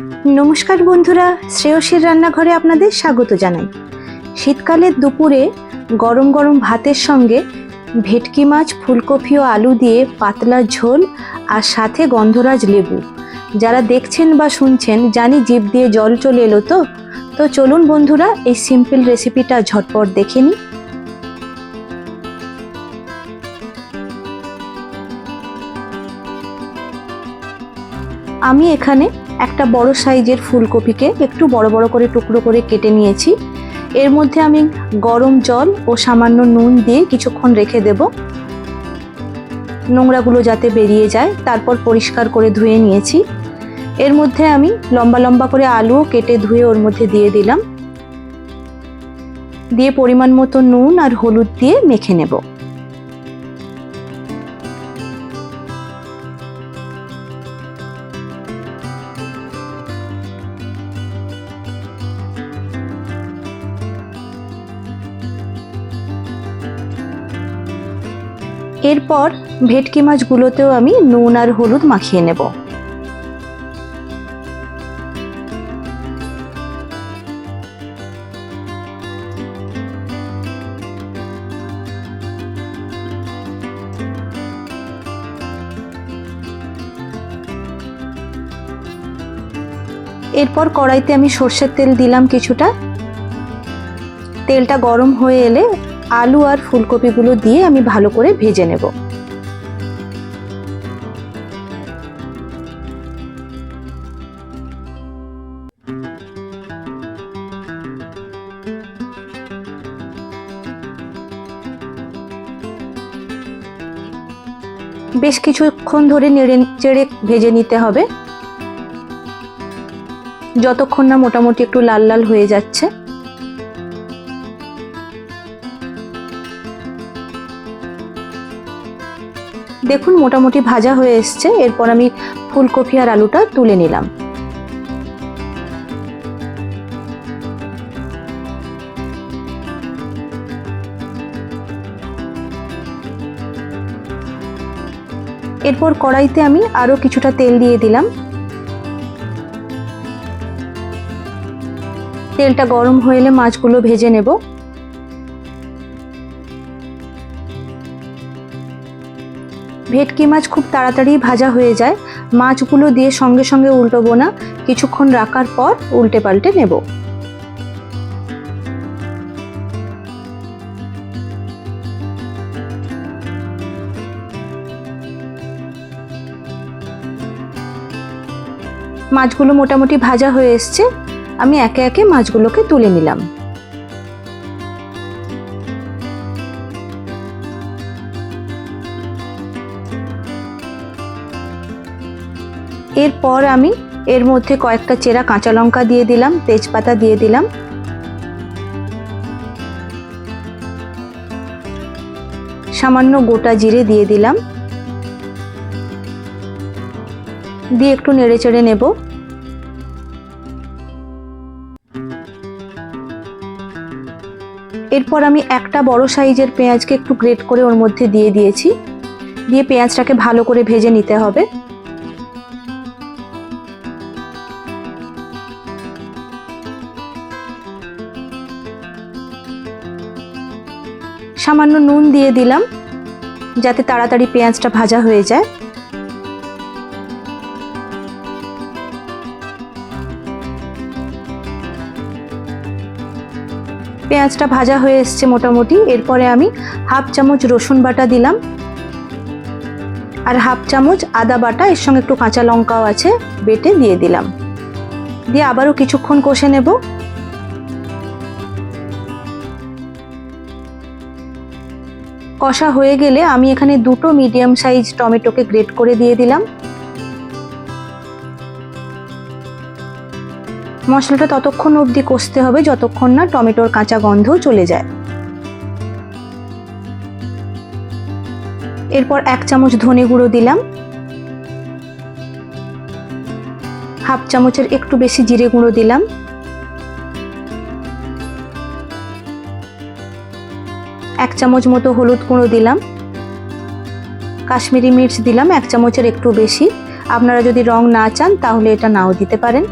নমস্কার বন্ধুরা, শ্রেয়সীর রান্নাঘরে আপনাদের স্বাগত জানাই। শীতকালের দুপুরে গরম গরম ভাতের সঙ্গে ভেটকি মাছ, ফুলকপি ও আলু দিয়ে পাতলা ঝোল আর সাথে গন্ধরাজ লেবু। যারা দেখছেন বা শুনছেন, জানি জিভ দিয়ে জল চলে এলো তো। তো চলুন বন্ধুরা, এই সিম্পল রেসিপিটা ঝটপট দেখে নিই। আমি এখানে একটা বড় সাইজের ফুলকপিকে একটু বড় বড় করে টুকরো করে কেটে নিয়েছি। এর মধ্যে আমি গরম জল ও সামান্য নুন দিয়ে কিছুক্ষণ রেখে দেব। নোংরাগুলো যাতে বেরিয়ে যায়, তারপর পরিষ্কার করে ধুয়ে নিয়েছি। এর মধ্যে আমি লম্বা লম্বা করে আলুও কেটে ধুয়ে ওর মধ্যে দিয়ে দিলাম। দিয়ে পরিমাণ মতো নুন আর হলুদ দিয়ে মেখে নেব। এরপর ভেটকি মাছগুলোতেও আমি নুন আর হলুদ মাখিয়ে নেব। এরপর কড়াইতে আমি সর্ষের তেল দিলাম কিছুটা। তেলটা গরম হয়ে এলে আলু আর ফুলকপিগুলো দিয়ে আমি ভালো করে ভেজে নেব। বেশ কিছুক্ষণ ধরে নেড়ে চেড়ে ভেজে নিতে হবে। যতক্ষণ না মোটামুটি একটু লাল লাল হয়ে যাচ্ছে। দেখুন মোটামুটি ভাজা হয়ে এসছে। এরপর আমি ফুলকপি আর আলুটা তুলে নিলাম। এরপর কড়াইতে আমি আরও কিছুটা তেল দিয়ে দিলাম। তেলটা গরম হয়ে এলে মাছগুলো ভেজে নেব। ভেটকি মাছ খুব তাড়াতাড়ি ভাজা হয়ে যায়। মাছগুলো দিয়ে সঙ্গে সঙ্গে উল্টোবো না। কিছুক্ষণ রাখার পর উল্টে পাল্টে নেব। মাছগুলো মোটামুটি ভাজা হয়ে এসছে। আমি একে একে মাছগুলোকে তুলে নিলাম। এরপর আমি এর মধ্যে কয়েকটা চেরা কাঁচা লঙ্কা দিয়ে দিলাম, তেজপাতা দিয়ে দিলাম। সামান্য গোটা জিরে দিয়ে দিলাম। দিয়ে একটু নেড়ে চেড়ে নেব। এরপর আমি একটা বড় সাইজের পেঁয়াজকে একটু গ্রেট করে ওর মধ্যে দিয়ে দিয়েছি। দিয়ে পেঁয়াজটাকে ভালো করে ভেজে নিতে হবে। সামান্য নুন দিয়ে দিলাম, যাতে তাড়াতাড়ি পেঁয়াজটা ভাজা হয়ে যায়। পেঁয়াজটা ভাজা হয়ে এসছে মোটামুটি, এরপরে আমি হাফ চামচ রসুন বাটা দিলাম। আর হাফ চামচ আদা বাটা, এর সঙ্গে একটু কাঁচা লঙ্কাও আছে, বেটে দিয়ে দিলাম। দিয়ে আবারও কিছুক্ষণ কষে নেব। কষা হয়ে গেলে আমি এখানে দুটো মিডিয়াম সাইজ টমেটোকে গ্রেট করে দিয়ে দিলাম। মশলাটা ততক্ষণ অবধি কষতে হবে, যতক্ষণ না টমেটোর কাঁচা গন্ধ চলে যায়। এরপর এক চামচ ধনে গুঁড়ো দিলাম। হাফ চামচের একটু বেশি জিরে গুঁড়ো দিলাম। এক চামচ মতো হলুদ গুঁড়ো দিলাম। কাশ্মীরি মির্চ দিলাম এক চামচের একটু বেশি। আপনারা যদি রং না চান, তাহলে এটা নাও দিতে পারেন।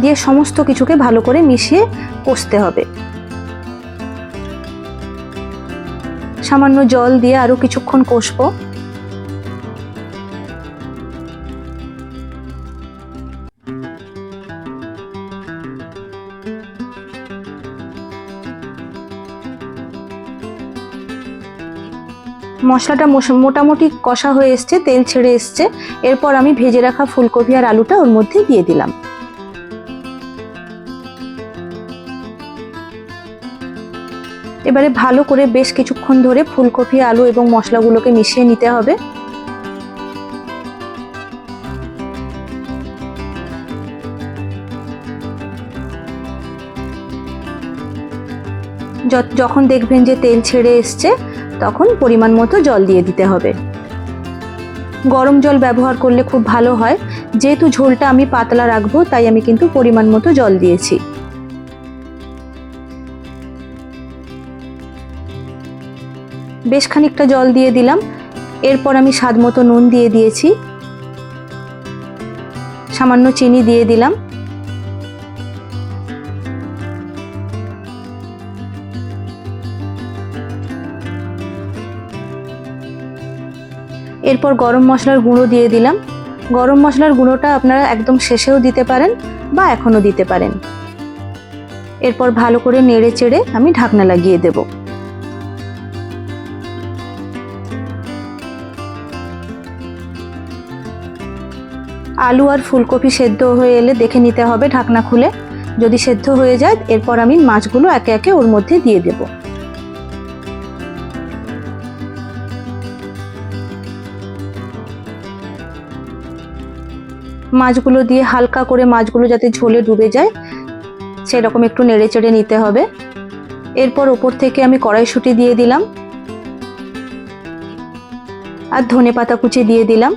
দিয়ে সমস্ত কিছুকে ভালো করে মিশিয়ে কষতে হবে। সামান্য জল দিয়ে আরও কিছুক্ষণ কষবো। মশলাটা মোশ- মোটামুটি কষা হয়ে এসছে, তেল ছেড়ে এসছে। এরপর আমি ভেজে রাখা ফুলকপি আর আলুটা ওর মধ্যে দিয়ে দিলাম। এবারে ভালো করে বেশ কিছুক্ষণ ধরে ফুলকপি, আলু এবং মশলাগুলোকে মিশিয়ে নিতে হবে। যখন দেখবেন যে তেল ছেড়ে এসছে তখন পরিমাণ মতো জল দিয়ে দিতে হবে। গরম জল ব্যবহার করলে খুব ভালো হয়। যেহেতু ঝোলটা আমি পাতলা রাখব, তাই আমি কিন্তু পরিমাণ মতো জল দিয়েছি। বেশ খানিকটা জল দিয়ে দিলাম। এরপর আমি স্বাদ মতো নুন দিয়ে দিয়েছি। সামান্য চিনি দিয়ে দিলাম। এরপর গরম মশলার গুঁড়ো দিয়ে দিলাম। গরম মশলার গুঁড়োটা আপনারা একদম শেষেও দিতে পারেন বা এখনও দিতে পারেন। এরপর ভালো করে নেড়ে চেড়ে আমি ঢাকনা লাগিয়ে দেব। আলু আর ফুলকপি সেদ্ধ হয়ে এলে দেখে নিতে হবে ঢাকনা খুলে। যদি সেদ্ধ হয়ে যায়, এরপর আমি মাছগুলো একে একে ওর মধ্যে দিয়ে দেবো। মাছগুলো দিয়ে হালকা করে মাছগুলো যাতে ঝোলে ডুবে যায়, সেরকম একটু নেড়ে চেড়ে নিতে হবে। এরপর ওপর থেকে আমি কড়াইশুঁটি দিয়ে দিলাম। আর ধনে পাতা কুচি দিয়ে দিলাম।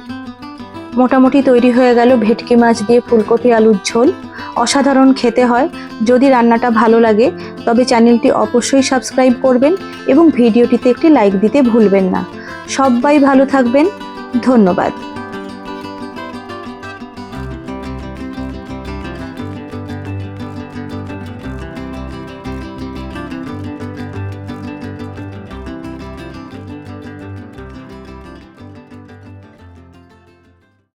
মোটামুটি তৈরি হয়ে গেল ভেটকি মাছ দিয়ে ফুলকপি আলুর ঝোল। অসাধারণ খেতে হয়। যদি রান্নাটা ভালো লাগে, তবে চ্যানেলটি অবশ্যই সাবস্ক্রাইব করবেন এবং ভিডিওটিতে একটি লাইক দিতে ভুলবেন না। সবাই ভালো থাকবেন। ধন্যবাদ।